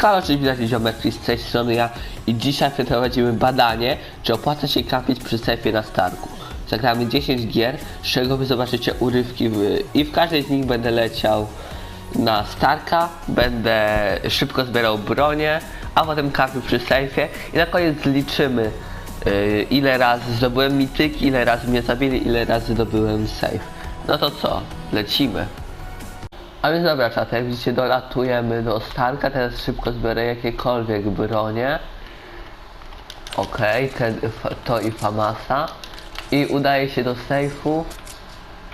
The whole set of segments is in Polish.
Halo, cześć, witajcie ziometrii z tej strony ja i dzisiaj przeprowadzimy badanie, czy opłaca się kapić przy sejfie na Starku. Zagramy 10 gier, z czego wy zobaczycie urywki w, i w każdej z nich będę leciał na Starka, będę szybko zbierał bronię, a potem kapił przy sejfie i na koniec liczymy yy, ile razy zdobyłem mityk, ile razy mnie zabili, ile razy zdobyłem safe. No to co, lecimy. A więc dobra czata, jak widzicie dolatujemy do Starka, teraz szybko zbiorę jakiekolwiek bronie. Okej, fa- to i Famasa. I udaje się do sejfu.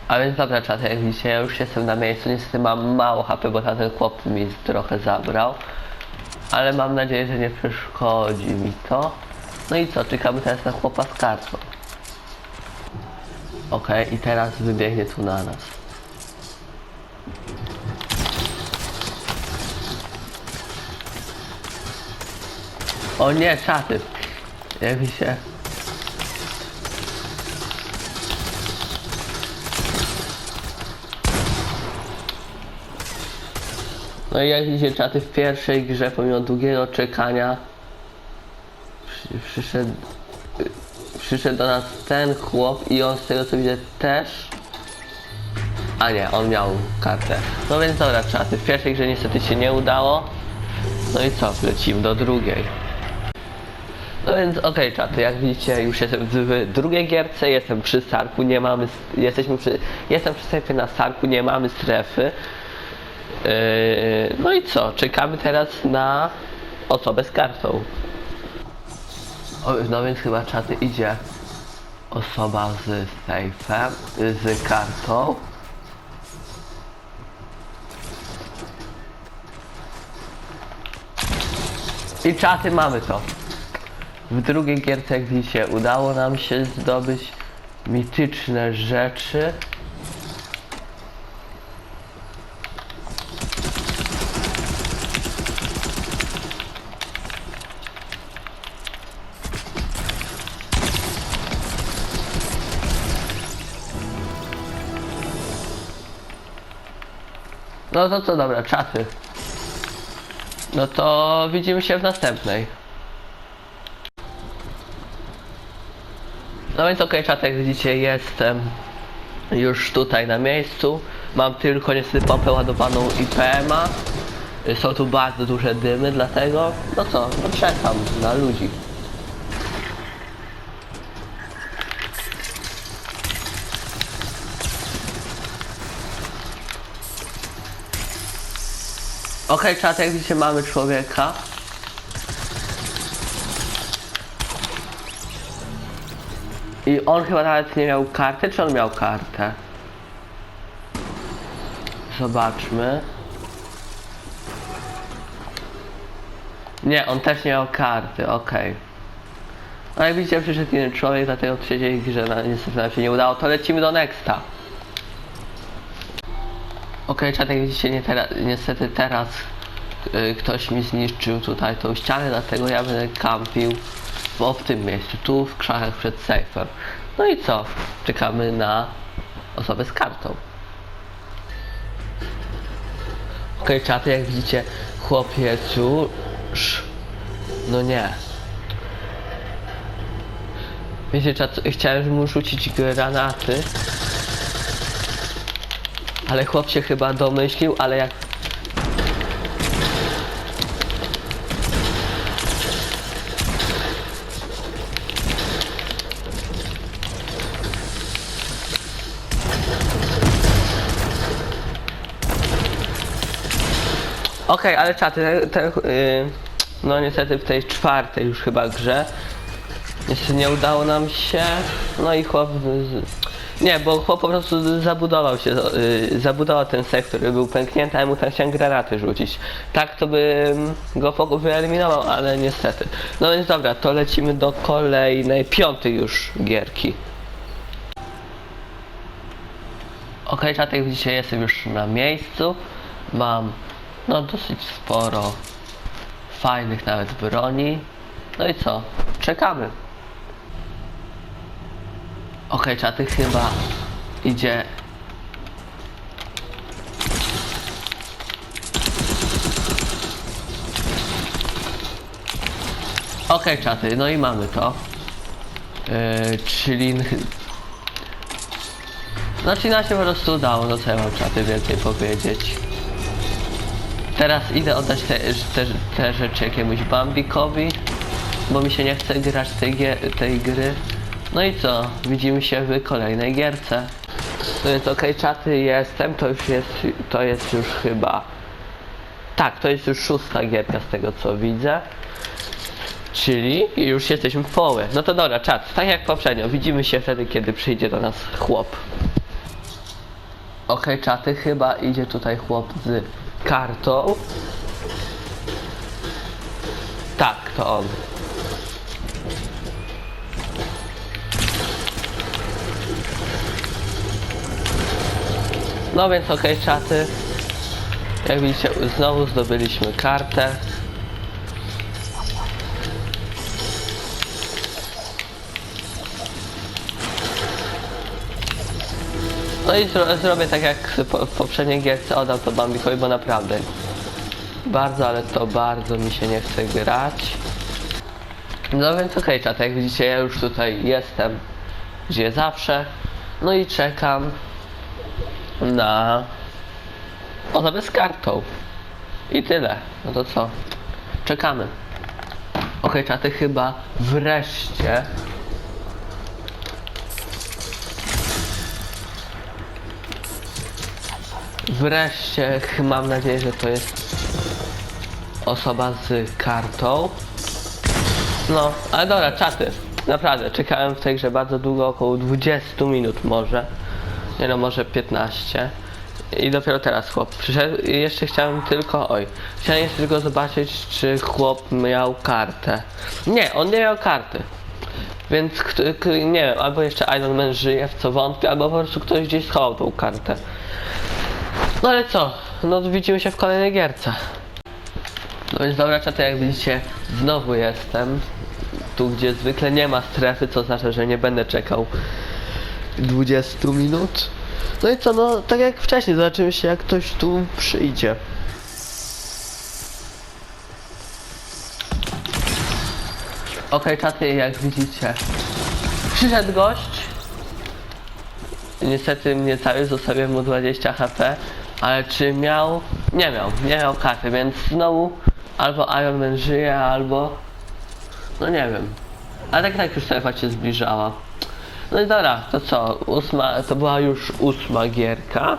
A więc dobra czata, jak widzicie ja już jestem na miejscu, niestety mam mało HP, bo ten chłop mi trochę zabrał. Ale mam nadzieję, że nie przeszkodzi mi to. No i co, czekamy teraz na chłopa z kartą. Okej, i teraz wybiegnie tu na nas. O nie, czaty. Jak mi się... No i jak widzicie, czaty w pierwszej grze, pomimo długiego czekania, przy, przyszedł, przyszedł do nas ten chłop i on z tego co widzę też... A nie, on miał kartę. No więc dobra, czaty, w pierwszej grze niestety się nie udało. No i co, lecimy do drugiej. No więc okej czaty, jak widzicie już jestem w, drugiej gierce, jestem przy Starku, nie mamy, jesteśmy przy, jestem przy strefie na Starku, nie mamy strefy. Yy, no i co, czekamy teraz na osobę z kartą. O, no więc chyba czaty idzie osoba z sejfem, z kartą. I czaty mamy to. W drugiej gierce, widzicie, udało nam się zdobyć mityczne rzeczy. No to co, dobra, czaty. No to widzimy się w następnej. No więc okej, czat, jak widzicie, jestem już tutaj na miejscu. Mam tylko niestety pompę ładowaną IPM-a. Są tu bardzo duże dymy, dlatego, no co, no czekam na ludzi. Okej, czat, jak widzicie, mamy człowieka. I on chyba nawet nie miał karty, czy on miał kartę? Zobaczmy. Nie, on też nie miał karty, okej. No jak widzicie, przyszedł inny człowiek, dlatego w trzeciej grze na, niestety nam się nie udało, to lecimy do Nexta. Okej, czat, jak widzicie, nie teraz, niestety teraz y, ktoś mi zniszczył tutaj tą ścianę, dlatego ja będę kampił bo w tym miejscu, tu w krzakach przed sejfem. No i co? Czekamy na osobę z kartą. Okej, czaty, jak widzicie, chłopiec już... No nie. Wiecie, czat, chciałem mu rzucić granaty. Ale chłop się chyba domyślił, ale jak Okej, ale czaty, te, te, yy, no niestety w tej czwartej już chyba grze niestety nie udało nam się, no i chłop, z, nie, bo chłop po prostu zabudował się, yy, zabudował ten sektor, był pęknięty, a mu tam chciałem granaty rzucić. Tak to bym go po- wyeliminował, ale niestety. No więc dobra, to lecimy do kolejnej, piątej już gierki. Okej, czatek, widzicie, jestem już na miejscu. Mam no dosyć sporo fajnych nawet broni. No i co? Czekamy. Okej, czaty chyba idzie Okej, czaty, no i mamy to. Yy, czyli... Znaczy nam się po prostu udało, no co ja mam czaty więcej powiedzieć. Teraz idę oddać te, te, te rzeczy jakiemuś Bambikowi, bo mi się nie chce grać tej, tej gry. No i co? Widzimy się w kolejnej gierce. No więc okej, czaty, jestem, to już jest, to jest już chyba... Tak, to jest już szósta gierka z tego co widzę. Czyli już jesteśmy w połowie. No to dobra, czat, tak jak poprzednio, widzimy się wtedy, kiedy przyjdzie do nas chłop. Okej, czaty, chyba idzie tutaj chłop z kartą. Tak, to on. No więc okej, czaty. Jak widzicie, znowu zdobyliśmy kartę. No i zro zrobię tak jak w poprzedniej gierce oddał to Bambikowi, bo naprawdę bardzo, ale to bardzo mi się nie chce grać. No więc okej, czat, jak widzicie ja już tutaj jestem, gdzie zawsze. No i czekam na osobę z kartą. I tyle. No to co? Czekamy. Okej, czaty, chyba wreszcie Wreszcie, mam nadzieję, że to jest osoba z kartą. No, ale dobra, czaty. Naprawdę, czekałem w tej grze bardzo długo, około 20 minut może. Nie no, może 15. I dopiero teraz chłop przyszedł i jeszcze chciałem tylko, oj, chciałem jeszcze tylko zobaczyć, czy chłop miał kartę. Nie, on nie miał karty. Więc, nie wiem, albo jeszcze Iron Man żyje, w co wątpię, albo po prostu ktoś gdzieś schował tą kartę. No ale co? No widzimy się w kolejnej gierce. No więc dobra czaty, jak widzicie, znowu jestem. Tu gdzie zwykle nie ma strefy, co znaczy, że nie będę czekał 20 minut. No i co, no tak jak wcześniej, zobaczymy się jak ktoś tu przyjdzie. Okej, czaty, jak widzicie, przyszedł gość. Niestety mnie cały zostawiłem mu 20 HP, ale czy miał? Nie miał, nie miał karty, więc znowu albo Iron Man żyje, albo no nie wiem. Ale tak tak już strefa się zbliżała. No i dobra, to co? Ósma, to była już ósma gierka.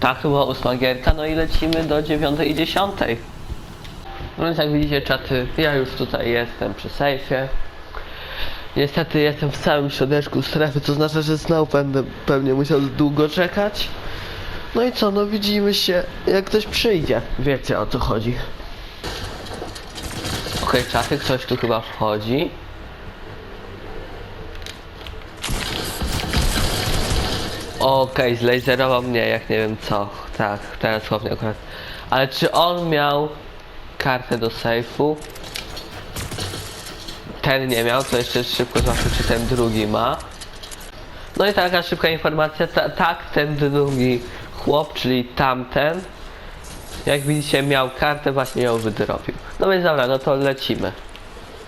Tak, to była ósma gierka, no i lecimy do dziewiątej i dziesiątej. No więc jak widzicie czaty, ja już tutaj jestem przy sejfie. Niestety jestem w samym środeczku strefy, to znaczy, że znowu będę pewnie musiał długo czekać. No i co, no widzimy się, jak ktoś przyjdzie. Wiecie o co chodzi. Okej, czaty, ktoś tu chyba wchodzi. Okej, zlaserował mnie, jak nie wiem co. Tak, teraz słownie akurat. Ale czy on miał kartę do sejfu? Ten nie miał, to jeszcze szybko zobaczę, czy ten drugi ma. No i taka szybka informacja, ta, tak, ten drugi chłop, czyli tamten, jak widzicie miał kartę, właśnie ją wydrobił. No więc dobra, no to lecimy.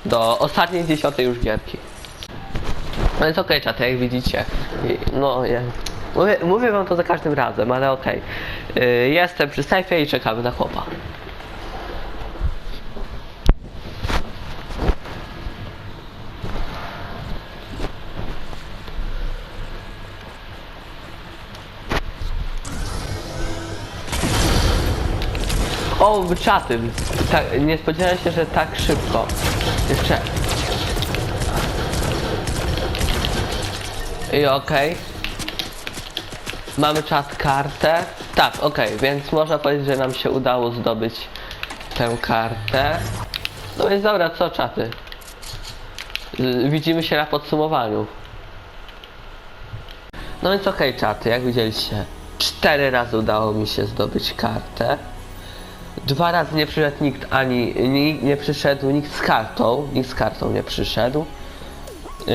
Do ostatniej dziesiątej już gierki. No jest okej, czaty, jak widzicie. No, ja, mówię, mówię wam to za każdym razem, ale okej. Y, Jestem przy sejfie i czekamy na chłopa. O, czaty. Tak, nie spodziewałem się, że tak szybko. Jeszcze. I okej. Mamy czat kartę. Tak, okej, więc można powiedzieć, że nam się udało zdobyć tę kartę. No więc dobra, co czaty? Y, Widzimy się na podsumowaniu. No więc okej, czaty, jak widzieliście, cztery razy udało mi się zdobyć kartę. Dwa razy nie przyszedł nikt ani nie, nie przyszedł nikt z kartą, nikt z kartą nie przyszedł. Yy,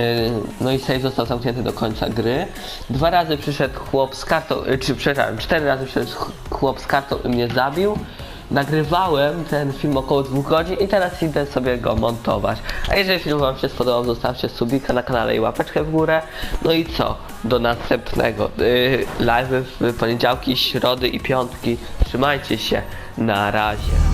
no i save został zamknięty do końca gry. Dwa razy przyszedł chłop z kartą, yy, czy przepraszam, cztery razy przyszedł ch- chłop z kartą i mnie zabił. nagrywałem ten film około dwóch godzin i teraz idę sobie go montować. A jeżeli film wam się spodobał, zostawcie subika na kanale i łapeczkę w górę. No i co? Do następnego. Yy, live w poniedziałki, środy i piątki. Trzymajcie się. Na razie.